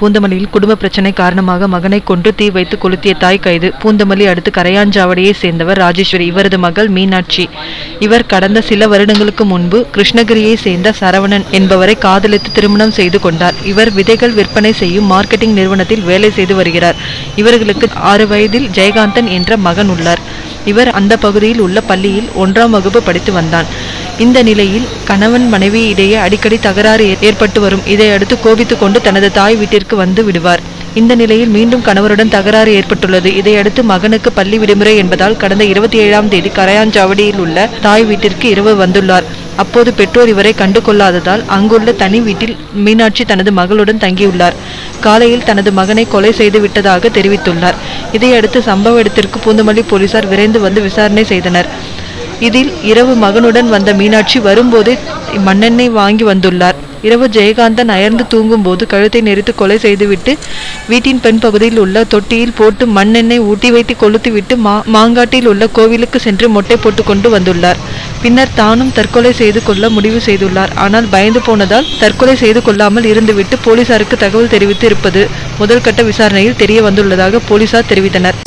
பூந்தமல்லியில் குடும்ப பிரச்சனை காரணமாக மகனை கொன்று தீ வைத்து கொளுத்திய தாய் கைது. பூந்தமல்லி அடுத்து கரையாஞ்சாவடியை சேர்ந்தவர் ராஜேஸ்வரி. இவரது மகள் மீனாட்சி. இவர் கடந்த சில வருடங்களுக்கு முன்பு கிருஷ்ணகிரியை சேர்ந்த சரவணன் என்பவரை காதலித்து திருமணம் செய்து கொண்டார். இவர் விதைகள் விற்பனை செய்யும் மார்க்கெட்டிங் நிறுவனத்தில் வேலை செய்து வருகிறார். இவர்களுக்கு ஆறு வயதில் ஜெயகாந்தன் என்ற மகன் உள்ளார். இவர் அந்த பகுதியில் உள்ள பள்ளியில் ஒன்றாம் வகுப்பு படித்து வந்தான். இந்த நிலையில் கணவன் மனைவி இடையே அடிக்கடி தகராறு ஏற்பட்டு வரும். இதையடுத்து கோபித்துக் கொண்டு தனது தாய் வீட்டிற்கு வந்து விடுவார். இந்த நிலையில் மீண்டும் கணவருடன் தகராறு ஏற்பட்டுள்ளது. இதையடுத்து மகனுக்கு பள்ளி விடுமுறை என்பதால் கடந்த இருபத்தி ஏழாம் தேதி கரையாஞ்சாவடியில் உள்ள தாய் வீட்டிற்கு இரவு வந்துள்ளார். அப்போது பெற்றோர் இவரை கண்டு கொள்ளாததால் அங்குள்ள தனி வீட்டில் மீனாட்சி தனது மகளுடன் தங்கியுள்ளார். காலையில் தனது மகனை கொலை செய்து விட்டதாக தெரிவித்துள்ளார். இதையடுத்து சம்பவ இடத்திற்கு பூந்தமல்லி போலீசார் விரைந்து வந்து விசாரணை செய்தனர். இதில் இரவு மகனுடன் வந்த மீனாட்சி வரும்போதே மண்ணெண்ணெய் வாங்கி வந்துள்ளார். இரவு ஜெயகாந்தன் அயர்ந்து தூங்கும்போது கழுத்தை நெரித்து கொலை செய்துவிட்டு வீட்டின் பெண் பகுதியில் உள்ள தொட்டியில் போட்டு மண்ணெண்ணெய் ஊட்டி வைத்து கொளுத்துவிட்டு மா மாங்காட்டில் உள்ள கோவிலுக்கு சென்று மொட்டை போட்டு கொண்டு வந்துள்ளார். பின்னர் தானும் தற்கொலை செய்து கொள்ள முடிவு செய்துள்ளார். ஆனால் பயந்து போனதால் தற்கொலை செய்து கொள்ளாமல் இருந்துவிட்டு போலீசாருக்கு தகவல் தெரிவித்து இருப்பது முதல் கட்ட விசாரணையில் தெரிய வந்துள்ளதாக போலீசார் தெரிவித்தனர்.